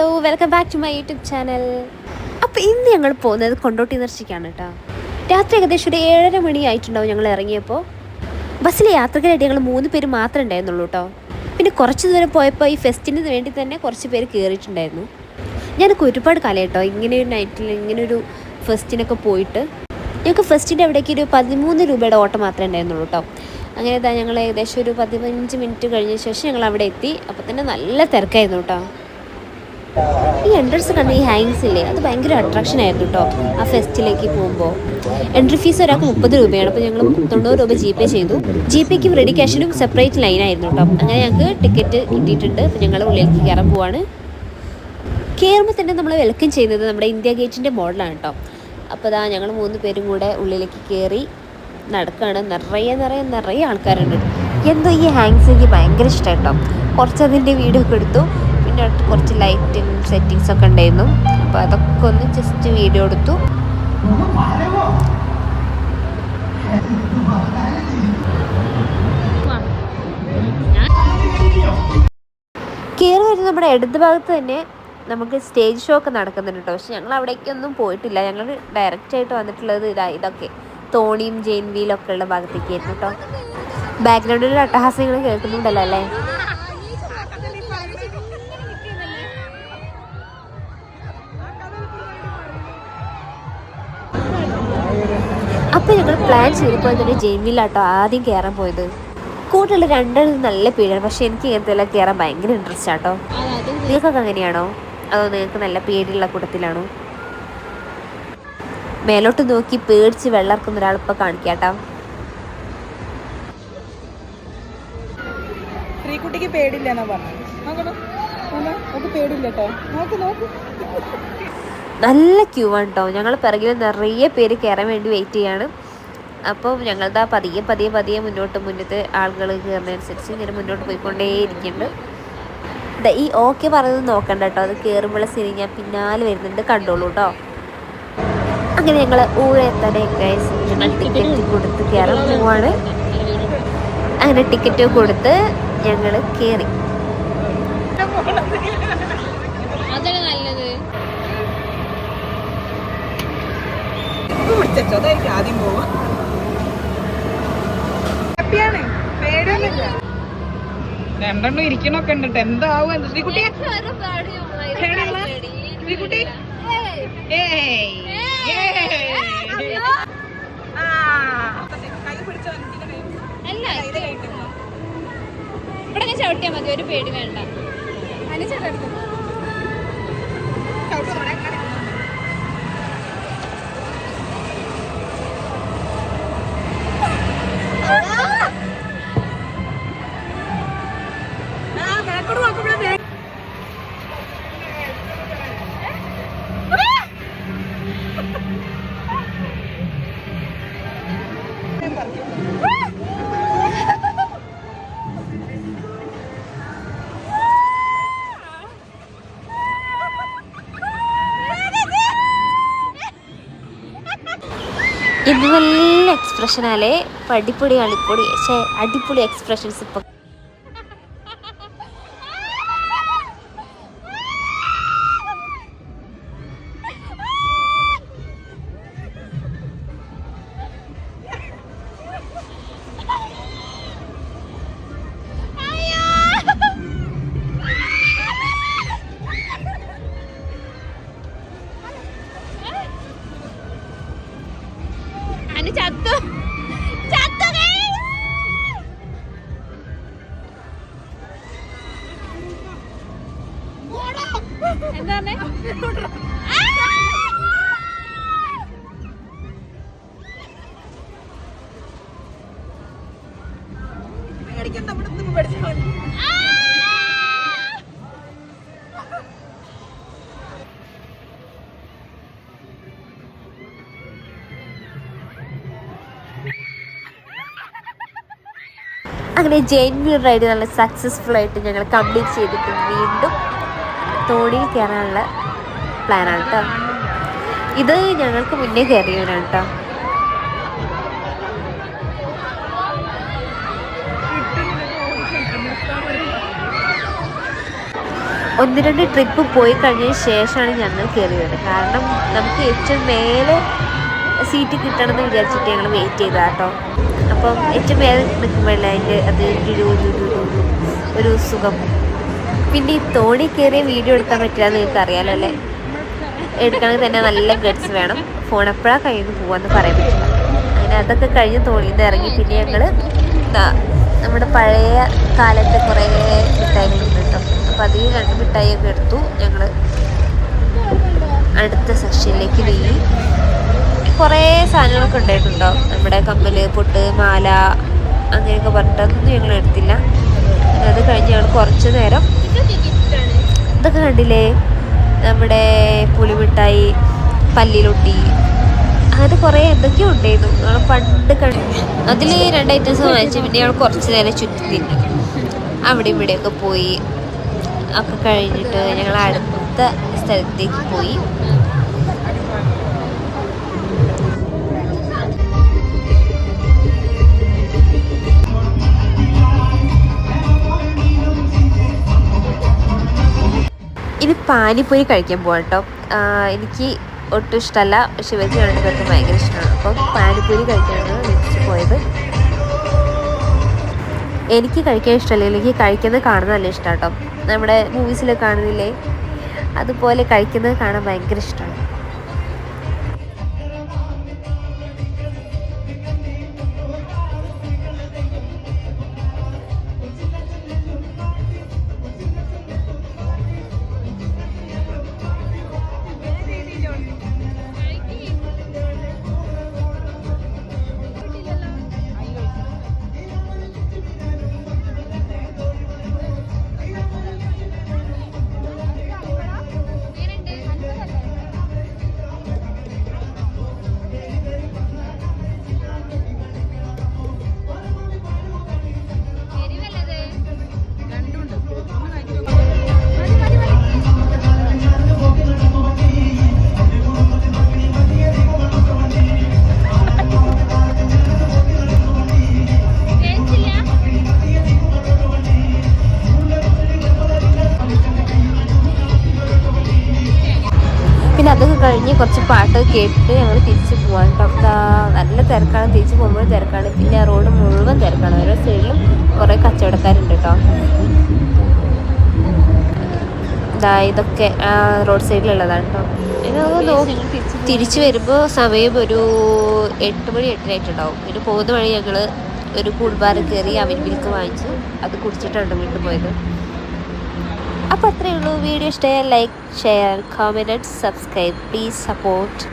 Hello welcome back to my YouTube channel അപ്പോൾ ഇന്ന് ഞങ്ങൾ പോകുന്നത് കൊണ്ടോട്ടി നേർച്ചയ്ക്കാണ് കേട്ടോ. രാത്രി ഏകദേശം ഒരു ഏഴര മണി ആയിട്ടുണ്ടാവും ഞങ്ങൾ ഇറങ്ങിയപ്പോൾ ബസ്സിലെ യാത്രക്കാരായിട്ട് ഞങ്ങൾ മൂന്ന് പേര് മാത്രമേ ഉണ്ടായിരുന്നുള്ളൂ കേട്ടോ. പിന്നെ കുറച്ച് ദൂരം പോയപ്പോൾ ഈ ഫെസ്റ്റിന് വേണ്ടി തന്നെ കുറച്ച് പേര് കയറിയിട്ടുണ്ടായിരുന്നു ഞാനൊക്കെ ഒരുപാട് കാലം കേട്ടോ ഇങ്ങനെ ഒരു നൈറ്റിൽ ഇങ്ങനെ ഒരു ഫെസ്റ്റിനൊക്കെ പോയിട്ട്. ഞങ്ങൾക്ക് ഫെസ്റ്റിന്റെ അവിടേക്ക് ഒരു പതിമൂന്ന് രൂപയുടെ ഓട്ടം മാത്രമേ ഉണ്ടായിരുന്നുള്ളൂ കേട്ടോ. അങ്ങനെ ഞങ്ങൾ ഏകദേശം ഒരു പതിനഞ്ച് മിനിറ്റ് കഴിഞ്ഞ ശേഷം ഞങ്ങൾ അവിടെ എത്തി. അപ്പോൾ തന്നെ നല്ല തിരക്കായിരുന്നു കേട്ടോ. ഈ എൻട്രൻസ് കണ്ട ഈ ഹാങ്സ് ഇല്ലേ? അത് ഭയങ്കര അട്രാക്ഷൻ ആയിരുന്നു കേട്ടോ ആ ഫെസ്റ്റിലേക്ക് പോകുമ്പോൾ എൻട്രി ഫീസ് ഒരാൾക്ക് മുപ്പത് രൂപയാണ്. അപ്പോൾ ഞങ്ങൾ തൊണ്ണൂറ് രൂപ ജി പേ ചെയ്തു. ജി പേക്കും റെഡി ക്യാഷിനും സെപ്പറേറ്റ് ലൈൻ ആയിരുന്നു കേട്ടോ അങ്ങനെ ഞങ്ങൾക്ക് ടിക്കറ്റ് കിട്ടിയിട്ടുണ്ട്. അപ്പോൾ ഞങ്ങൾ ഉള്ളിലേക്ക് കയറാൻ പോവാണ്. കയറുമ്പോൾ തന്നെ നമ്മൾ വെൽക്കം ചെയ്യുന്നത് നമ്മുടെ ഇന്ത്യ ഗേറ്റിന്റെ മോഡലാണ് കേട്ടോ അപ്പോൾ അതാ ഞങ്ങൾ മൂന്ന് പേരും കൂടെ ഉള്ളിലേക്ക് കയറി നടക്കുകയാണ് നിറയെ നിറയെ നിറയെ ആൾക്കാരുണ്ട്. എന്തോ ഈ ഹാങ്സ് എനിക്ക് ഭയങ്കര ഇഷ്ടം കേട്ടോ കുറച്ച് അതിന്റെ വീഡിയോ ഒക്കെ എടുത്തു. പിന്നെ അടുത്ത് കുറച്ച് ലൈറ്റിങ് സെറ്റിങ്സ് ഒക്കെ ഉണ്ടായിരുന്നു. അപ്പോൾ അതൊക്കെ ഒന്ന് ജസ്റ്റ് വീഡിയോ എടുത്തു. കയറി വരുന്ന നമ്മുടെ ഇടത് ഭാഗത്ത് തന്നെ നമുക്ക് സ്റ്റേജ് ഷോ ഒക്കെ നടക്കുന്നുണ്ട് കേട്ടോ പക്ഷെ ഞങ്ങൾ അവിടേക്കൊന്നും പോയിട്ടില്ല. ഞങ്ങൾ ഡയറക്റ്റ് ആയിട്ട് വന്നിട്ടുള്ളത് ഇതാ ഇതൊക്കെ തോണിയും ജെയിൻ വീലൊക്കെ ഉള്ള ഭാഗത്തേക്കായിരുന്നു കേട്ടോ ബാക്ക്ഗ്രൗണ്ടിൽ അട്ടഹാസങ്ങൾ കേൾക്കുന്നുണ്ടല്ലോ അല്ലേ? അപ്പം ഞങ്ങൾ പ്ലാൻ ചെയ്തപ്പോൾ തന്നെ ജെയിൻ ആദ്യം കയറാൻ പോയത്. കൂട്ടുള്ള രണ്ടെണ്ണം നല്ല പേടിയാണ്. പക്ഷേ എനിക്ക് ഇങ്ങനത്തെ എല്ലാം കയറാൻ ഭയങ്കര ഇൻട്രസ്റ്റ് ആട്ടോ. നിങ്ങൾക്കൊക്കെ അങ്ങനെയാണോ? അതോ നിങ്ങൾക്ക് നല്ല പേടിയുള്ള കൂട്ടത്തിലാണോ? മേലോട്ട് നോക്കി പേടിച്ച് വെള്ളർക്കുന്ന ഒരാളിപ്പോൾ കാണിക്കാട്ടോ പേടില്ല നോക്ക് നോക്ക്. നല്ല ക്യൂ ആണ് കേട്ടോ ഞങ്ങൾ പിറകിൽ നിറയെ പേര് കയറാൻ വേണ്ടി വെയിറ്റ് ചെയ്യാണ്. അപ്പോൾ ഞങ്ങളുടെ പതിയെ പതിയെ പതിയെ മുന്നോട്ട് മുന്നിട്ട് ആളുകൾ കയറുന്നതനുസരിച്ച് ഇങ്ങനെ മുന്നോട്ട് പോയിക്കൊണ്ടേയിരിക്കുന്നുണ്ട്. ഈ ഓക്കെ പറയുന്നത് നോക്കണ്ട കേട്ടോ അത് കയറുമ്പോഴുള്ള സിനി ഞാൻ പിന്നാലെ വരുന്നുണ്ട്. കണ്ടോളൂ കേട്ടോ അങ്ങനെ ഞങ്ങൾ ഊഴ എത്താനേ ഞങ്ങൾ ടിക്കറ്റ് കൊടുത്ത് കയറാൻ പോവാണ്. അങ്ങനെ ടിക്കറ്റ് കൊടുത്ത് ഞങ്ങൾ കയറി നല്ലത്. പിടിച്ചോ അതായിരിക്കും ആദ്യം പോവാ ഹാപ്പിയാണ്? പേടിയൊന്നുമില്ല. രണ്ടെണ്ണം ഇരിക്കണൊക്കെ ഉണ്ട്. എന്താവും? എന്ത് ശ്രീകുട്ടി? ശ്രീകുട്ടി. ഇവിടെ ചവിട്ടിയാ മതി ഒരു പേടി വേണ്ട. ചവിട്ട് നല്ല എക്സ്പ്രഷനാലേ അടിപൊളി അടിപൊളി പക്ഷേ അടിപൊളി എക്സ്പ്രഷൻസ് ഇപ്പൊ. അതിന് ചത്തു ചത്തു guys. അങ്ങനെ ജെയിൻ റൈഡ് നല്ല സക്സസ്ഫുൾ ആയിട്ട് ഞങ്ങൾ കംപ്ലീറ്റ് ചെയ്തിട്ട് വീണ്ടും തോണിയിൽ കയറാനുള്ള പ്ലാനാണ് കേട്ടോ ഇത് ഞങ്ങൾക്ക് മുന്നേ കയറിയവരാണ് കേട്ടോ ഒന്ന് രണ്ട് ട്രിപ്പ് പോയി കഴിഞ്ഞതിന് ശേഷമാണ് ഞങ്ങൾ കയറിയത്. കാരണം നമുക്ക് ഏറ്റവും മേലെ സീറ്റ് കിട്ടണമെന്ന് വിചാരിച്ചിട്ട് ഞങ്ങൾ വെയിറ്റ് ചെയ്താ കേട്ടോ അപ്പം ഏറ്റവും മേലെ നിൽക്കുമ്പോഴല്ലേ അതിന്റെ അത് ഒരു ഒരു സുഖം. പിന്നെ ഈ തോണി കയറിയ വീഡിയോ എടുക്കാൻ പറ്റില്ല നിങ്ങൾക്ക് അറിയാലോ അല്ലേ? എടുക്കണമെങ്കിൽ തന്നെ നല്ല ഗഡ്സ് വേണം. ഫോൺ എപ്പോഴാണ് കഴിഞ്ഞ് പോകാമെന്ന് പറയാൻ പറ്റില്ല. അങ്ങനെ അതൊക്കെ കഴിഞ്ഞ് തോണിയിൽ നിന്ന് ഇറങ്ങി പിന്നെ ഞങ്ങൾ നമ്മുടെ പഴയ കാലത്തെ കുറേ മിഠായികളുണ്ട് കേട്ടോ അപ്പോൾ അതിൽ രണ്ട് മിഠായിയൊക്കെ എടുത്തു ഞങ്ങൾ അടുത്ത സെക്ഷനിലേക്ക് നീങ്ങി. കുറേ സാധനങ്ങളൊക്കെ ഉണ്ടായിട്ടുണ്ടോ? നമ്മുടെ കമ്മൽ പൊട്ട് മാല അങ്ങനെയൊക്കെ പറഞ്ഞിട്ട് അതൊന്നും ഞങ്ങൾ എടുത്തില്ല. അത് കഴിഞ്ഞ് ഞങ്ങൾ കുറച്ച് നേരം ഇതൊക്കെ കണ്ടില്ലേ? നമ്മുടെ പുളിമിഠായി പല്ലിലൊട്ടി അത് കുറേ എന്തൊക്കെയോ ഉണ്ടായിരുന്നു. ഞങ്ങൾ പണ്ട് കണ്ടു അതിൽ രണ്ട് ഐറ്റംസ് വാങ്ങിച്ച് പിന്നെ ഞങ്ങൾ കുറച്ച് നേരം ചുറ്റി തിന്നു അവിടെ ഇവിടെയൊക്കെ പോയി. ഒക്കെ കഴിഞ്ഞിട്ട് ഞങ്ങൾ അടുത്ത സ്ഥലത്തേക്ക് പോയി. പാനിപ്പൂരി കഴിക്കാൻ പോവാം കേട്ടോ എനിക്ക് ഒട്ടും ഇഷ്ടമല്ല ശിവജി രണ്ടുപേർക്കും ഭയങ്കര ഇഷ്ടമാണ്. അപ്പം പാനിപ്പൂരി കഴിക്കാനാണ് വിളിച്ച് പോയത്. എനിക്ക് കഴിക്കാൻ ഇഷ്ടമല്ല എനിക്ക് കഴിക്കുന്നത് കാണുന്നത് നല്ല ഇഷ്ടമാണ് കേട്ടോ നമ്മുടെ മൂവീസിൽ കാണുന്നില്ലേ? അതുപോലെ കഴിക്കുന്നത് കാണാൻ ഭയങ്കര ഇഷ്ടമാണ് കുറച്ച് പാട്ട് കേട്ടിട്ട് ഞങ്ങൾ തിരിച്ച് പോവാൻ കേട്ടോ നല്ല തിരക്കാണ്. തിരിച്ച് പോകുമ്പോൾ തിരക്കാണ്. പിന്നെ ആ റോഡ് മുഴുവൻ തിരക്കാണ്. ഓരോ സൈഡിലും കുറേ കച്ചവടക്കാരുണ്ട് കേട്ടോ ദാ ഇതൊക്കെ റോഡ് സൈഡിലുള്ളതാണ് കേട്ടോ തിരിച്ചു വരുമ്പോൾ സമയം ഒരു എട്ട് മണി എട്ടരായിട്ടുണ്ടാവും പിന്നെ പോകുന്ന വഴി ഞങ്ങൾ ഒരു കൂൾബാർ കയറി അവൻ മിൽക്ക് വാങ്ങിച്ചു അത് കുടിച്ചിട്ടാണ് വീട്ടിൽ പോയത്. അപ്പോൾ അത്രയേ ഉള്ളൂ. വീഡിയോ ഇഷ്ടമായാൽ like share comment subscribe. Please support